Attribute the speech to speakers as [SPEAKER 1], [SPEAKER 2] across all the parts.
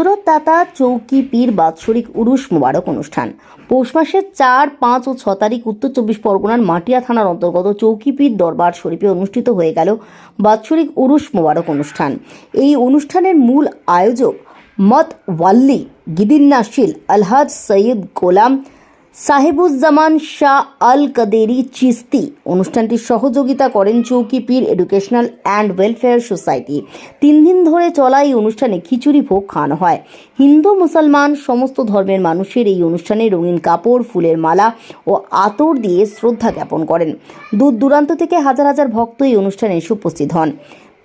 [SPEAKER 1] হজরত দাতা চৌকি পীর বাৎসরিক উরুস মোবারক অনুষ্ঠান। পৌষ মাসের চার, পাঁচ ও ছ তারিখ উত্তর চব্বিশ পরগনার মাটিয়া থানার অন্তর্গত চৌকি পীর দরবার শরীফে অনুষ্ঠিত হয়ে গেল বাৎসরিক উরুস মোবারক অনুষ্ঠান। এই অনুষ্ঠানের মূল আয়োজক মত ওয়াল্লি, গিদিন্নাশিল আলহাজ সৈয়দ গোলাম সাহেবুজ্জামান শাহ আল কাদেরি চিস্তি অনুষ্ঠানটির সহযোগিতা করেন চৌকি পীর এডুকেশনাল অ্যান্ড ওয়েলফেয়ার সোসাইটি। তিন দিন ধরে চলা এই অনুষ্ঠানে খিচুড়ি ভোগ খাওয়ানো হয়। হিন্দু, মুসলমান, সমস্ত ধর্মের মানুষের এই অনুষ্ঠানে রঙিন কাপড়, ফুলের মালা ও আতর দিয়ে শ্রদ্ধা জ্ঞাপন করেন। দূর দূরান্ত থেকে হাজার হাজার ভক্ত এই অনুষ্ঠানে এসে উপস্থিত হন।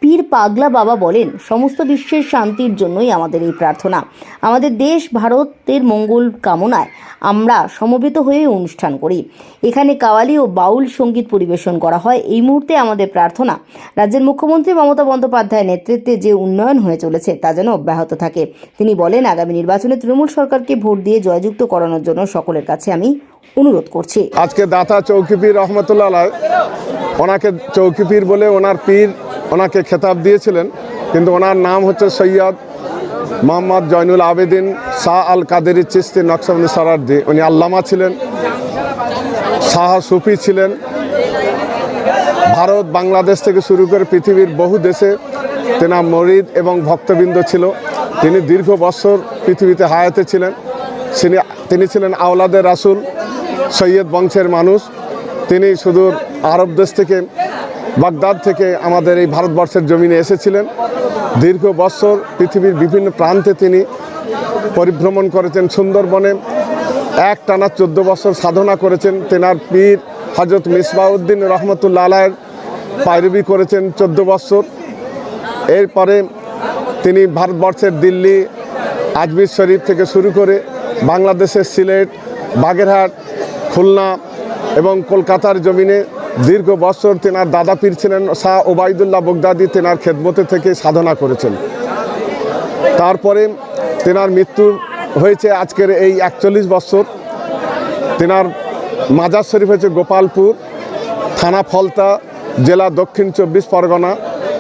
[SPEAKER 1] পীর পাগলা বাবা বলেন, সমস্ত বিশ্বের শান্তির জন্যই আমাদের এই প্রার্থনা। আমাদের দেশ ভারতের মঙ্গল কামনায় আমরা সমবেত হয়ে অনুষ্ঠান করি। এখানে কাওয়ালি ও বাউল সংগীত পরিবেশন করা হয়। এই মুহূর্তে আমাদের প্রার্থনা, রাজ্যের মুখ্যমন্ত্রী মমতা বন্দ্যোপাধ্যায়ের নেতৃত্বে যে উন্নয়ন হয়ে চলেছে, তা যেন অব্যাহত থাকে। তিনি বলেন, আগামী নির্বাচনে তৃণমূল সরকারকে ভোট দিয়ে জয়যুক্ত করানোর জন্য সকলের কাছে আমি অনুরোধ করছি।
[SPEAKER 2] আজকে দাতা চৌকিপীর রহমতুল্লাহ ওনাকে চৌকিপীর বলে ওনার পীর ওনাকে খেতাব দিয়েছিলেন, কিন্তু ওনার নাম হচ্ছে সৈয়দ মোহাম্মদ জয়নুল আবেদিন শাহ আল কাদের চিস্তি নকশবনী সরার্দি। উনি আল্লামা ছিলেন, শাহ সুফি ছিলেন। ভারত, বাংলাদেশ থেকে শুরু করে পৃথিবীর বহু দেশে তেনার মরিদ এবং ভক্তবৃন্দ ছিল। তিনি দীর্ঘ বছর পৃথিবীতে হায়াতে ছিলেন। তিনি তিনি ছিলেন আওলাদের রাসুল। সৈয়দ বংশের মানুষ। তিনি সুদূর আরব দেশ থেকে, বাগদাদ থেকে আমাদের এই ভারতবর্ষের জমিনে এসেছিলেন। দীর্ঘ বছর পৃথিবীর বিভিন্ন প্রান্তে তিনি পরিভ্রমণ করেছেন সুন্দরবনে। এক টানা চোদ্দ বছর সাধনা করেছেন। তেনার পীর হজরত মিসবাউদ্দিন রহমতুল্লা আলায়ের পায়রবি করেছেন চোদ্দ বছর। এরপরে তিনি ভারতবর্ষের দিল্লি, আজমির শরীফ থেকে শুরু করে বাংলাদেশের সিলেট, বাগেরহাট খুলনা এবং কলকাতার জমিনে দীর্ঘ বছর তেনার দাদা পীর ছিলেন শাহ ওবায়দুল্লাহ বগদাদি তেনার খেদমতে থেকে সাধনা করেছেন। তারপরে তেনার মৃত্যু হয়েছে আজকের এই একচল্লিশ বছর। তেনার মাজার শরীফ হয়েছে গোপালপুর, থানা ফলতা, জেলা দক্ষিণ চব্বিশ পরগনা,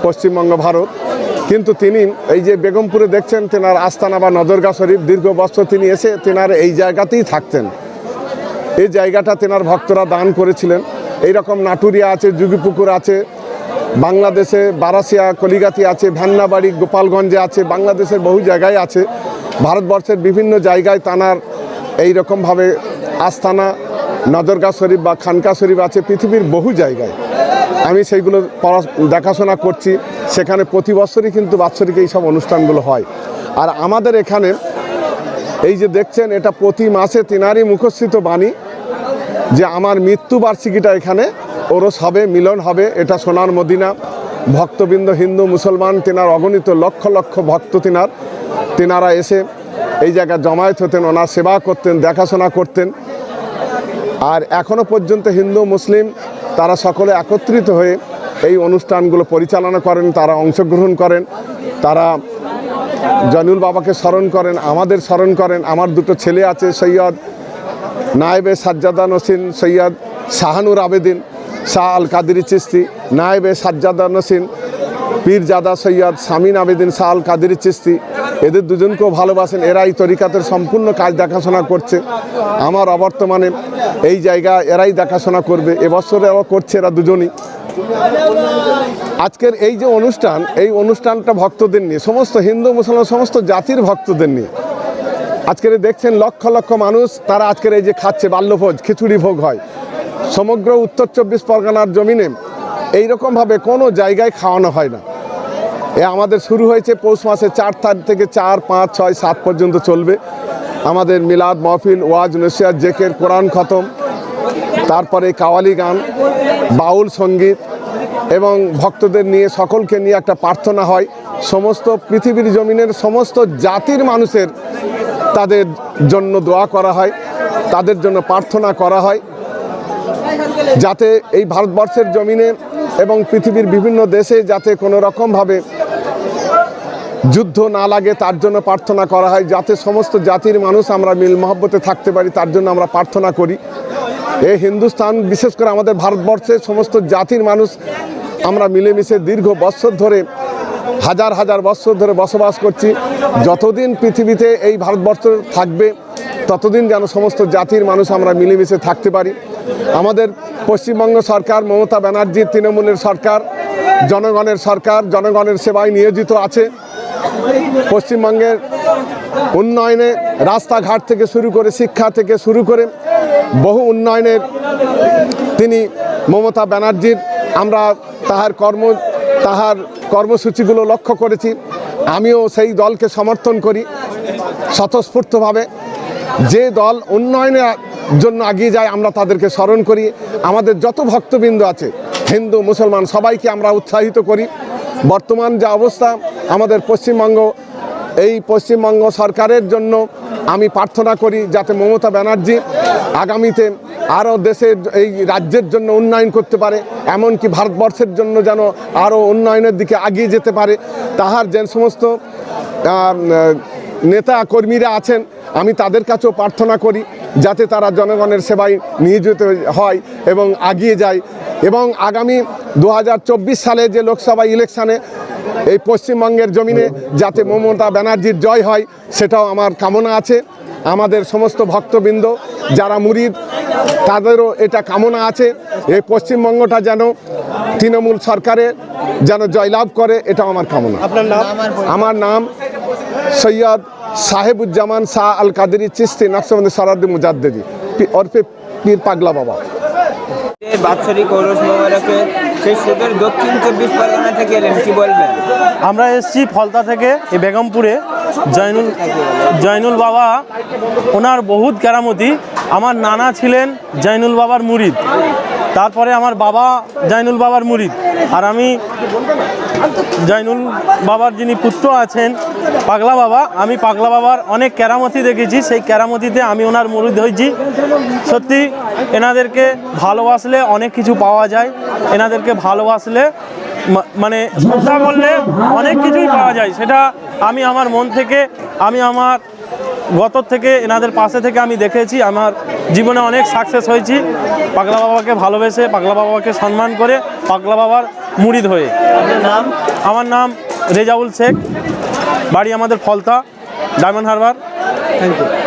[SPEAKER 2] পশ্চিমবঙ্গ ভারত। কিন্তু তিনি এই যে বেগমপুরে দেখছেন তেনার আস্তানা বা নজরগা শরীফ, দীর্ঘ বছর তিনি এসে তেনার এই জায়গাতেই থাকতেন। এই জায়গাটা তেনার ভক্তরা দান করেছিলেন। এই রকম নাটুরিয়া আছে যুগিপুকুর আছে, বাংলাদেশে বারাসিয়া, কলিগাতি আছে ভ্যান্নাবাড়ি গোপালগঞ্জে আছে, বাংলাদেশের বহু জায়গায় আছে। ভারতবর্ষের বিভিন্ন জায়গায় তানার এই রকমভাবে আস্তানা নজরগা শরীফ বা খানকা শরীফ আছে, পৃথিবীর বহু জায়গায়। আমি সেইগুলো পড়া, দেখাশোনা করছি। সেখানে প্রতি বছরই কিন্তু বাৎসরিক এই সব অনুষ্ঠানগুলো হয়। আর আমাদের এখানে এই যে দেখছেন, এটা প্রতি মাসে তিনারই মুখস্থিত বাণী। যে আমার মৃত্যুবার্ষিকীটা এখানে, ওরস হবে, মিলন হবে, এটা সোনার মদিনা। ভক্তবৃন্দ, হিন্দু, মুসলমান, তেনার অগণিত লক্ষ লক্ষ ভক্ত তিনার। তেনারা এসে এই জায়গায় জমায়েত হতেন, ওনার সেবা করতেন, দেখাশোনা করতেন। আর এখনও পর্যন্ত হিন্দু, মুসলিম, তারা সকলে একত্রিত হয়ে এই অনুষ্ঠানগুলো পরিচালনা করেন, তারা অংশগ্রহণ করেন, তারা জনুল বাবাকে স্মরণ করেন, আমাদের স্মরণ করেন, আমার দুটো ছেলে আছে, সৈয়দ নায়েবে সাজ্জাদা নসিন সৈয়দ শাহানুর আবেদিন, শাহ আল কাদিরি চিস্তি নায়েবে সাজ্জাদা নসিন, পীরজাদা সৈয়দ সামিন আবেদিন, শাহ আল কাদির চিস্তি এদের দুজনকেও ভালোবাসেন এরা এই তরিকাতের সম্পূর্ণ কাজ দেখাশোনা করছে। আমার অবর্তমানে এই জায়গা এরাই দেখাশোনা করবে, এবছর এরা করছে এরা দুজনই। আজকের এই যে অনুষ্ঠান, এই অনুষ্ঠানটা ভক্তদের নিয়ে, সমস্ত হিন্দু, মুসলমান, সমস্ত জাতির ভক্তদের নিয়ে আজকের দেখছেন লক্ষ লক্ষ মানুষ, তারা আজকের এই যে খাচ্ছে বাল্যভোজ, খিচুড়ি ভোগ হয়। সমগ্র উত্তর চব্বিশ পরগনার জমিনে এইরকমভাবে কোনো জায়গায় খাওয়ানো হয় না। এ আমাদের শুরু হয়েছে পৌষ মাসে চার তারিখ থেকে চার, পাঁচ, ছয়, সাত পর্যন্ত চলবে। আমাদের মিলাদ, মহফিল, ওয়াজ নসিয়াত জেকের কোরআন খতম, তারপরে কাওয়ালি গান, বাউল সংগীত এবং ভক্তদের নিয়ে সকলকে নিয়ে একটা প্রার্থনা হয়। সমস্ত পৃথিবীর জমিনের সমস্ত জাতির মানুষের তাদের জন্য দোয়া করা হয়, তাদের জন্য প্রার্থনা করা হয়, যাতে এই ভারতবর্ষের জমিনে এবং পৃথিবীর বিভিন্ন দেশে যাতে কোনো রকমভাবে যুদ্ধ না লাগে, তার জন্য প্রার্থনা করা হয়, যাতে সমস্ত জাতির মানুষ আমরা মিল মহব্বতে থাকতে পারি, তার জন্য আমরা প্রার্থনা করি। এই হিন্দুস্তান, বিশেষ করে আমাদের ভারতবর্ষের সমস্ত জাতির মানুষ আমরা মিলেমিশে দীর্ঘ বছর ধরে হাজার হাজার বছর ধরে বসবাস করছি। যতদিন পৃথিবীতে এই ভারতবর্ষ থাকবে, ততদিন যেন সমস্ত জাতির মানুষ আমরা মিলেমিশে থাকতে পারি। আমাদের পশ্চিমবঙ্গ সরকার, মমতা ব্যানার্জির তৃণমূলের সরকার, জনগণের সরকার, জনগণের সেবায় নিয়োজিত আছে। পশ্চিমবঙ্গের উন্নয়নে রাস্তাঘাট থেকে শুরু করে শিক্ষা থেকে শুরু করে বহু উন্নয়নের তিনি মমতা ব্যানার্জির, আমরা তাহার কর্ম তাহার কর্মসূচিগুলো লক্ষ্য করেছি। আমিও সেই দলকে সমর্থন করি স্বতঃস্ফূর্তভাবে। যে দল উন্নয়নের জন্য এগিয়ে যায়, আমরা তাদেরকে স্মরণ করি। আমাদের যত ভক্তবৃন্দ আছে, হিন্দু, মুসলমান, সবাইকে আমরা উৎসাহিত করি। বর্তমান যে অবস্থা, আমাদের পশ্চিমবঙ্গ, এই পশ্চিমবঙ্গ সরকারের জন্য আমি প্রার্থনা করি, যাতে মমতা ব্যানার্জি আগামীতে আরও দেশের এই রাজ্যের জন্য উন্নয়ন করতে পারে, এমনকি ভারতবর্ষের জন্য যেন আরও উন্নয়নের দিকে এগিয়ে যেতে পারে। তাহার যে সমস্ত নেতা কর্মীরা আছেন, আমি তাদের কাছেও প্রার্থনা করি যাতে তারা জনগণের সেবায় নিয়োজিত হয় এবং এগিয়ে যায়। এবং আগামী দু হাজার চব্বিশ সালে যে লোকসভা ইলেকশানে এই পশ্চিমবঙ্গের জমিনে যাতে মমতা ব্যানার্জির জয় হয়, সেটাও আমার কামনা আছে। আমাদের সমস্ত ভক্তবৃন্দ যারা মুরিদ তাদেরও এটা কামনা আছে এই পশ্চিমবঙ্গটা যেন তৃণমূল সরকারে যেন জয়লাভ করে এটা আমার কামনা।
[SPEAKER 3] আপনার নাম?
[SPEAKER 2] আমার নাম সৈয়দ সাহেবুজ্জামান শাহ আল কাদেরি চিস্তি নকশবন্দি সরাদ্দি মুজাদ্দেদি অর্পে ওরফে পীর পাগলা বাবা।
[SPEAKER 4] দক্ষিণ চব্বিশ পরগনা থেকে
[SPEAKER 3] আমরা এসেছি ফলতা থেকে, এই বেগমপুরে। জয়নুল জয়নুল বাবা, ওনার বহুত কেরামতি। আমার নানা ছিলেন জয়নুল বাবার মুরিদ। তারপরে আমার বাবা জয়নুল বাবার মুরিদ। আর আমি জয়নুল বাবার যিনি পুত্র আছেন, পাগলা বাবা, আমি পাগলা বাবার অনেক কেরামতি দেখেছি, সেই কেরামতিতে আমি ওনার মুরিদ হয়েছি। সত্যি, এনাদেরকে ভালোবাসলে অনেক কিছু পাওয়া যায়, এনাদেরকে ভালোবাসলে মানে শ্রদ্ধা করলে অনেক কিছুই পাওয়া যায়, সেটা আমি আমার মন থেকে, আমি আমার গত থেকে, এনাদের পাশে থেকে আমি দেখেছি, আমার জীবনে অনেক সাকসেস হয়েছি। পাগলা বাবাকে ভালোবেসে, পাগলা বাবাকে সম্মান করে, পাগলা বাবার মুড়িদ হয়ে। নাম? আমার নাম রেজাউল শেখ। বাড়ি আমাদের ফলতা ডায়মন্ড হারবার। Thank you